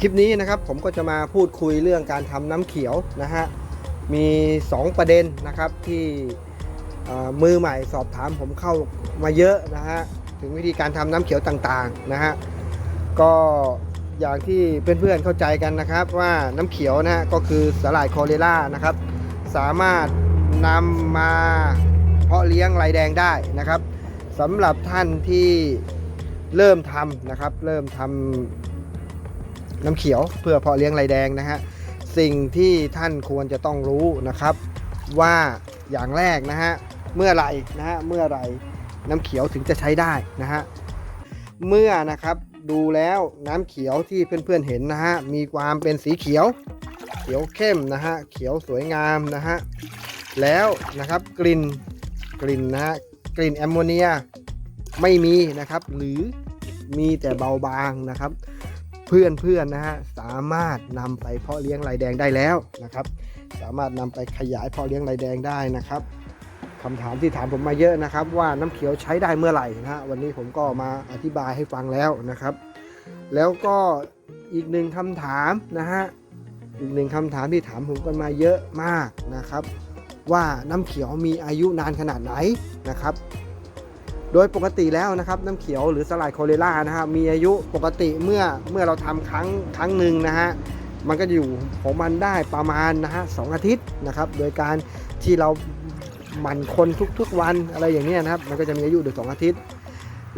คลิปนี้นะครับผมก็จะมาพูดคุยเรื่องการทำน้ำเขียวนะฮะมี 2 ประเด็นนะครับที่มือใหม่สอบถามผมเข้ามาเยอะนะฮะถึงวิธีการทำน้ำเขียวต่างๆนะฮะก็อย่างที่เพื่อนๆเข้าใจกันนะครับว่าน้ำเขียวนะฮะก็คือสาหร่ายคอเรล่านะครับ สามารถนำมาเพาะเลี้ยงลายแดงได้นะครับสำหรับท่านที่เริ่มทำนะครับ เริ่มทำ น้ำเขียวเพื่อเพาะเลี้ยงลายแดงนะฮะสิ่งที่ท่านควรจะต้องรู้นะครับ ว่าอย่างแรกนะฮะเมื่อไหรนะฮะเมื่อไหรน้ำเขียวถึงจะใช้ได้นะฮะเมื่อนะครับดูแล้วน้ำเขียวที่เพื่อนๆเห็นนะฮะมีความเป็นสีเขียว เขียวเข้มนะฮะเขียวสวยงามนะฮะแล้วนะครับกลิ่นกลิ่นนะฮะกลิ่นแอมโมเนียไม่มีนะครับ หรือมีแต่เบาบางนะครับ เพื่อนเพื่อนๆนะฮะสามารถนำไปเพาะเลี้ยงลายแดงได้แล้วนะครับ สามารถนำไปขยายเพาะเลี้ยงลายแดงได้นะครับคำถามที่ถามผมมาเยอะนะครับ ว่าน้ำเขียวใช้ได้เมื่อไหร่นะฮะวันนี้ผมก็มาอธิบายให้ฟังแล้วนะครับ แล้วก็อีกหนึ่งคำถามนะฮะอีกหนึ่งคำถามที่ถามผมกันมาเยอะมากนะครับ ว่าน้ำเขียวมีอายุนานขนาดไหนนะครับ โดยปกติแล้วนะครับน้ำเขียวหรือสลายโคเรล่านะฮะมีอายุปกติเมื่อเมื่อเราทำครั้งครั้งหนึ่งนะฮะมันก็อยู่ของมันได้ประมาณนะฮะสองอาทิตย์นะครับ โดยการที่เราหมั่นคนทุกๆวันอะไรอย่างนี้นะครับ มันก็จะมีอายุอยู่สองอาทิตย์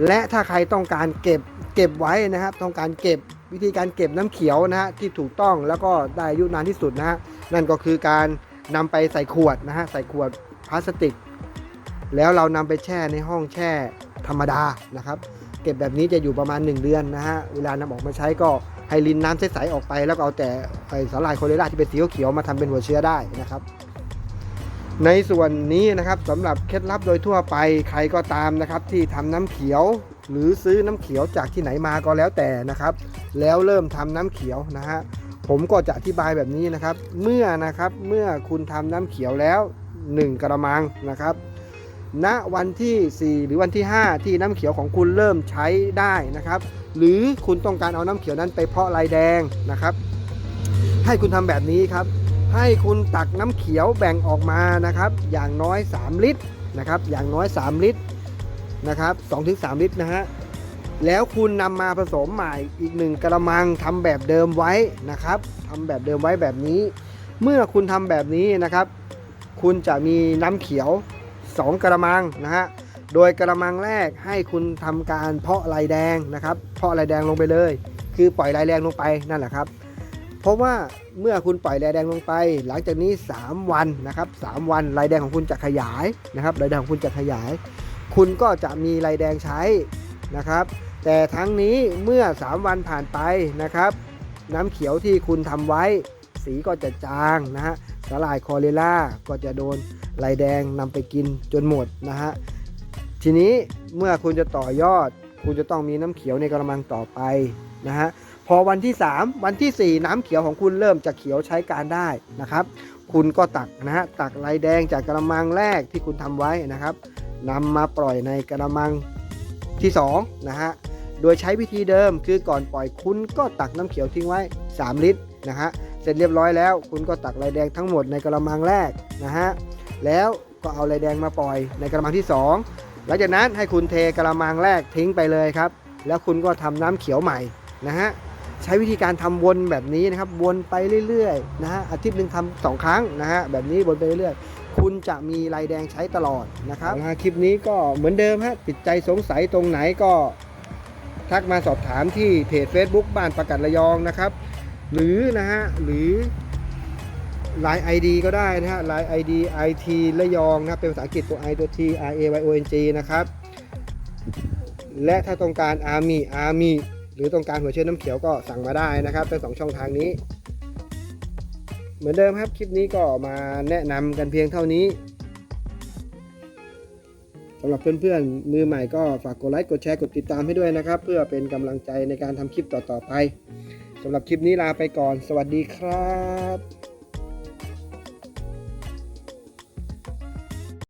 และถ้าใครต้องการเก็บเก็บไว้นะครับ ต้องการเก็บวิธีการเก็บน้ำเขียวนะฮะที่ถูกต้องแล้วก็ได้อายุนานที่สุดนะฮะนั่นก็คือการนำไปใส่ขวดนะฮะใส่ขวดพลาสติก แล้วเรานำไปแช่ในห้องแช่ธรรมดานะครับ เก็บแบบนี้จะอยู่ประมาณ 1 เดือนนะฮะเวลานำออกมาใช้ก็ให้ลินน้ำใสๆออกไป แล้วก็เอาแต่ไอสาหร่ายโคเรล่าที่เป็นสีเขียวมาทำเป็นหัวเชื้อได้นะครับในส่วนนี้นะครับสำหรับเคล็ดลับโดยทั่วไปใครก็ตามนะครับ ที่ทำน้ำเขียว หรือซื้อน้ำเขียวจากที่ไหนมาก็แล้วแต่นะครับ แล้วเริ่มทำน้ำเขียวนะฮะผมก็จะอธิบายแบบนี้นะครับ เมื่อนะครับเมื่อคุณทำน้ำเขียวแล้ว 1 กระมังนะครับ ณวันที่ 4 หรือวันที่ 5 ที่น้ำเขียวของคุณเริ่มใช้ได้นะครับ หรือคุณต้องการเอาน้ำเขียวนั้นไปเพาะลายแดงนะครับ ให้คุณทำแบบนี้ครับ ให้คุณตักน้ำเขียวแบ่งออกมานะครับ อย่างน้อย 3 ลิตรนะครับ อย่างน้อย 3 ลิตรนะครับ2-3 ลิตรนะฮะแล้วคุณนำมาผสมใหม่อีกหนึ่งกระมังทำแบบเดิมไว้นะครับทำแบบเดิมไว้แบบนี้ เมื่อคุณทำแบบนี้นะครับ คุณจะมีน้ำเขียว 2 กระมังนะฮะ โดยกระมังแรกให้คุณทำการเพาะลายแดงนะครับ เพาะลายแดงลงไปเลย คือปล่อยลายแดงลงไปนั่นแหละครับ เพราะว่าเมื่อคุณปล่อยลายแดงลงไป หลังจากนี้ 3 วันนะครับ3วันลายแดงของคุณจะขยายนะครับลายแดงของคุณจะขยาย คุณก็จะมีลายแดงใช้นะครับ แต่ทั้งนี้เมื่อ 3 วันผ่านไปนะครับ น้ำเขียวที่คุณทำไว้สีก็จะจางนะฮะ สลายคอเรล่าก็จะโดนลายแดงนำไปกินจนหมดนะฮะทีนี้เมื่อคุณจะต่อยอด คุณจะต้องมีน้ำเขียวในกระมังต่อไปนะฮะพอวันที่ 3 วันทีสี่ 4 น้ำเขียวของคุณเริ่มจะเขียวใช้การได้นะครับ คุณก็ตักนะฮะตักลายแดงจากกระมังแรกที่คุณทำไว้นะครับนำมาปล่อยในกระมังที่2นะฮะ โดยใช้วิธีเดิมคือก่อนปล่อยคุณก็ตักน้ำเขียวทิ้งไว้ 3 ลิตรนะฮะเสร็จเรียบร้อยแล้ว คุณก็ตักลายแดงทั้งหมดในกระมังแรกนะฮะแล้วก็เอาลายแดงมาปล่อยในกระมังที่ 2 หลังจากนั้นให้คุณเทกระมังแรกทิ้งไปเลยครับ แล้วคุณก็ทำน้ำเขียวใหม่นะฮะใช้วิธีการทำวนแบบนี้นะครับ วนไปเรื่อยๆนะฮะอาทิตย์หนึ่งทำสองครั้งนะฮะแบบนี้วนไปเรื่อยๆ คุณจะมีลายแดงใช้ตลอดนะครับนะคลิปนี้ก็เหมือนเดิมฮะติดใจสงสัยตรงไหนก็ ทักมาสอบถามที่เพจ Facebook บ้านประกัดระยองนะครับ หรือนะฮะหรือไลน์ ID ก็ได้นะฮะไลน์ ID IT ระยองนะครับเป็นภาษาอังกฤษตัว I ตัว T R A Y O N G นะครับ และถ้าต้องการ Army Army หรือต้องการหัวเชื้อน้ำเขียวก็สั่งมาได้นะครับทั้งสองช่องทางนี้ เหมือนเดิมครับคลิปนี้ก็มาแนะนำกันเพียงเท่านี้ สำหรับเพื่อนๆ มือใหม่ก็ฝากกดไลค์กดแชร์กดติดตามให้ด้วยนะครับ เพื่อเป็นกำลังใจในการทำคลิปต่อๆไปสำหรับคลิปนี้ลาไปก่อน สวัสดีครับ